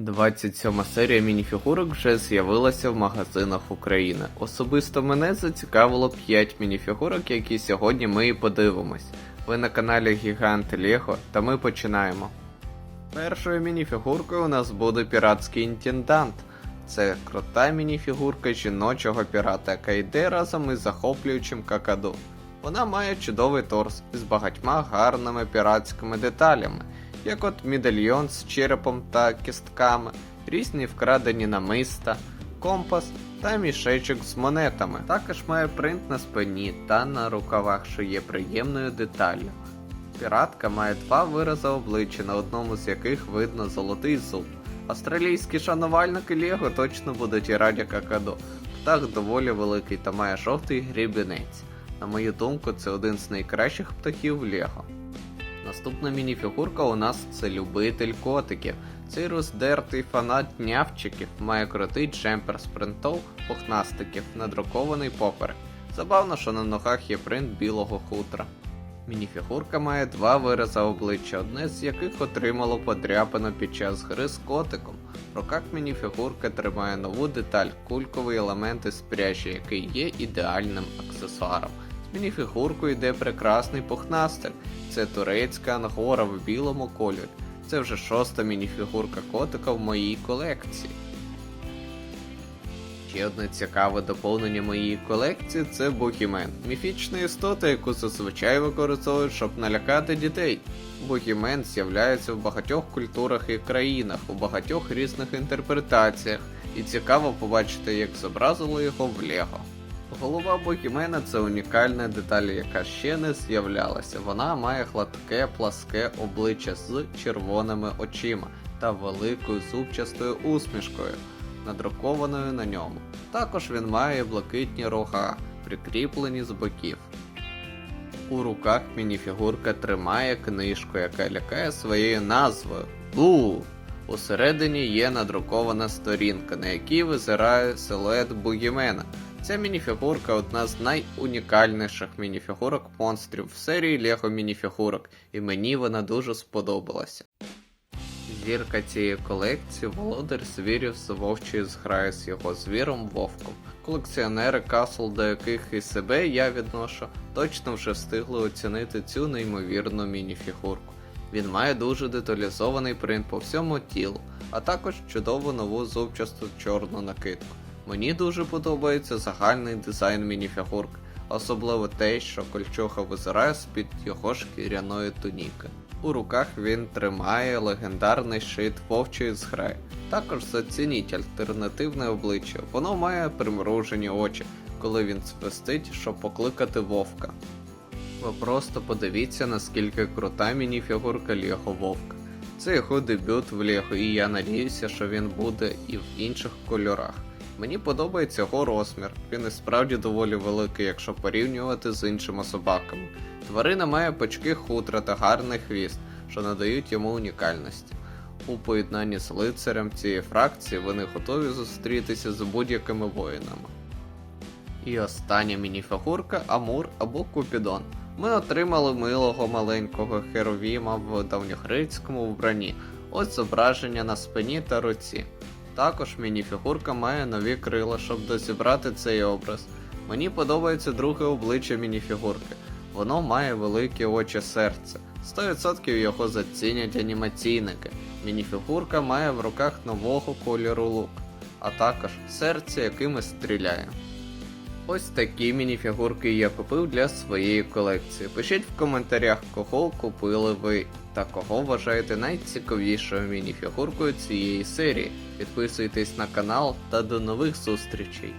27 серія мініфігурок вже з'явилася в магазинах України. Особисто мене зацікавило 5 мініфігурок, які сьогодні ми і подивимось. Ви на каналі Гігант Лего, та ми починаємо. Першою мініфігуркою у нас буде піратський інтендант. Це крута мініфігурка жіночого пірата, яка йде разом із захоплюючим какаду. Вона має чудовий торс із багатьма гарними піратськими деталями, як от медальйон з черепом та кістками, різні вкрадені намиста, компас та мішечок з монетами. Також має принт на спині та на рукавах, що є приємною деталлю. Піратка має два вирази обличчя, на одному з яких видно золотий зуб. Австралійські шанувальники Лего точно будуть і раді какадо. Птах доволі великий та має жовтий грібінець. На мою думку, це один з найкращих птахів Лего. Наступна мініфігурка у нас це любитель котиків. Цей роздертий фанат нявчиків має крутий джемпер з принтов пухнастиків, надрукований поперек. Забавно, що на ногах є принт білого хутра. Мініфігурка має два вирази обличчя, одне з яких отримало подряпину під час гри з котиком. В руках мініфігурка тримає нову деталь, кульковий елемент із пряжі, який є ідеальним аксесуаром. З мініфігуркою йде прекрасний пухнастик. Це турецька ангора в білому кольорі. Це вже шоста мініфігурка котика в моїй колекції. Ще одне цікаве доповнення моєї колекції це Богімен. Міфічна істота, яку зазвичай використовують, щоб налякати дітей. Богімен з'являється в багатьох культурах і країнах, у багатьох різних інтерпретаціях, і цікаво побачити, як зобразили його в Лего. Голова Богімена це унікальна деталь, яка ще не з'являлася. Вона має гладке пласке обличчя з червоними очима та великою зубчастою усмішкою, надрукованою на ньому. Також він має блакитні рога, прикріплені з боків. У руках мініфігурка тримає книжку, яка лякає своєю назвою Бу. Усередині є надрукована сторінка, на якій визирає силует Бугімена. Ця мініфігурка одна з найунікальніших мініфігурок монстрів в серії Лего мініфігурок, і мені вона дуже сподобалася. Зірка цієї колекції володар звірів з вовчої зграї з його звіром Вовком. Колекціонери касл, до яких і себе я відношу, точно вже встигли оцінити цю неймовірну мініфігурку. Він має дуже деталізований принт по всьому тілу, а також чудову нову зубчасту чорну накидку. Мені дуже подобається загальний дизайн мініфігурки, особливо те, що кольчуга визирає з-під його шкіряної туніки. У руках він тримає легендарний шит вовчої зграї. Також зацініть альтернативне обличчя. Воно має примружені очі, коли він свистить, щоб покликати вовка. Ви просто подивіться, наскільки крута мініфігурка Лего Вовка. Це його дебют в Лего, і я надіюся, що він буде і в інших кольорах. Мені подобається його розмір, він і справді доволі великий, якщо порівнювати з іншими собаками. Тварина має пачки хутра та гарний хвіст, що надають йому унікальності. У поєднанні з лицарем цієї фракції вони готові зустрітися з будь-якими воїнами. І остання мініфігурка Амур або Купідон. Ми отримали милого маленького херовіма в давньогрецькому вбранні. Ось зображення на спині та руці. Також мініфігурка має нові крила, щоб дозібрати цей образ. Мені подобається друге обличчя мініфігурки. Воно має великі очі серця. 100% його зацінять анімаційники. Мініфігурка має в руках нового кольору лук, а також серце, якими стріляє. Ось такі мініфігурки я купив для своєї колекції. Пишіть в коментарях, кого купили ви та кого вважаєте найцікавішою мініфігуркою цієї серії. Підписуйтесь на канал та до нових зустрічей!